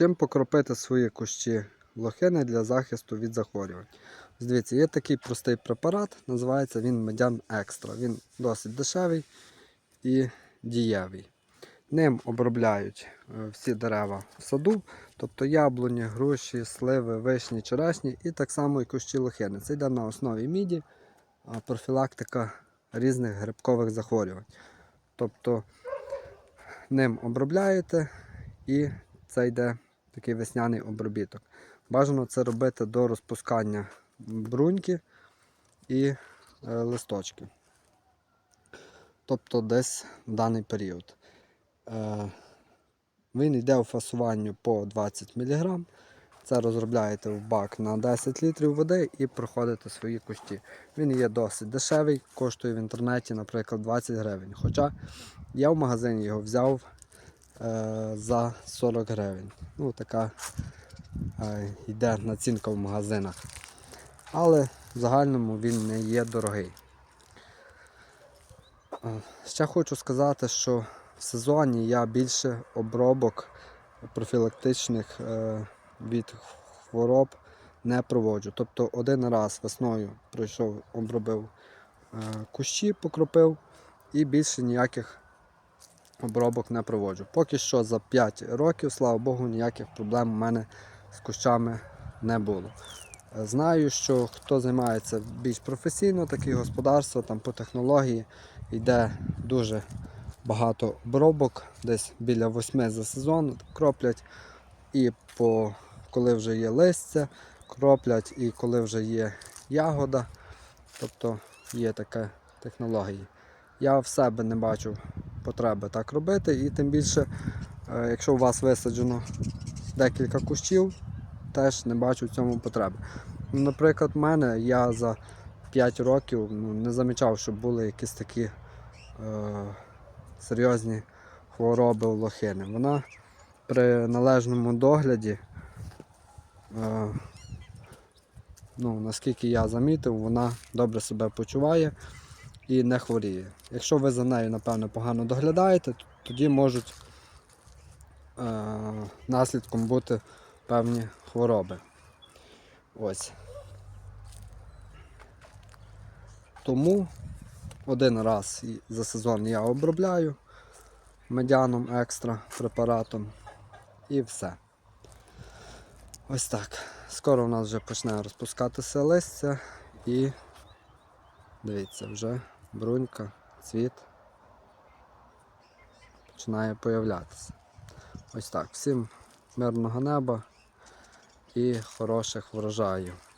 Чим покропити свої кущі лохини для захисту від захворювань? Дивіться, є такий простий препарат, називається він Медян Екстра. Він досить дешевий і дієвий. Ним обробляють е, всі дерева в саду, тобто яблуні, груші, сливи, вишні, черешні і так само і кущі лохини. Це йде на основі міді, профілактика різних грибкових захворювань. Тобто ним обробляєте і це йде такий весняний обробіток. Бажано це робити до розпускання бруньки і е, листочків. Тобто десь в даний період. Е, він йде у фасуванню по 20 мг. Це розробляєте в бак на 10 літрів води і проходите свої кущі. Він є досить дешевий, коштує в інтернеті, наприклад, 20 гривень. Хоча я в магазині його взяв за 40 гривень. Ну, така е, йде націнка в магазинах. Але в загальному він не є дорогий. Е, Ще хочу сказати, що в сезоні я більше обробок профілактичних е, від хвороб не проводжу. Тобто один раз весною пройшов, обробив е, кущі, покропив і більше ніяких обробок не проводжу. Поки що за 5 років, слава Богу, ніяких проблем у мене з кущами не було. Знаю, що хто займається більш професійно, такі господарства, там по технології йде дуже багато обробок, десь біля 8 за сезон кроплять. І по, коли вже є листя, кроплять, і коли вже є ягода. Тобто є така технологія. Я в себе не бачу потреби так робити, і тим більше, е, якщо у вас висаджено декілька кущів, теж не бачу в цьому потреби. Ну, Наприклад, в мене я за 5 років ну, не замічав, щоб були якісь такі е, серйозні хвороби у лохини. Вона при належному догляді, е, ну, наскільки я замітив, вона добре себе почуває і не хворіє. Якщо ви за нею, напевно, погано доглядаєте, тоді можуть е, наслідком бути певні хвороби. Ось. Тому один раз за сезон я обробляю медяном екстра препаратом і все. Ось так. Скоро у нас вже почне розпускатися листя і дивіться, вже брунька, цвіт починає появлятися. Ось так. Всім мирного неба і хороших врожаїв.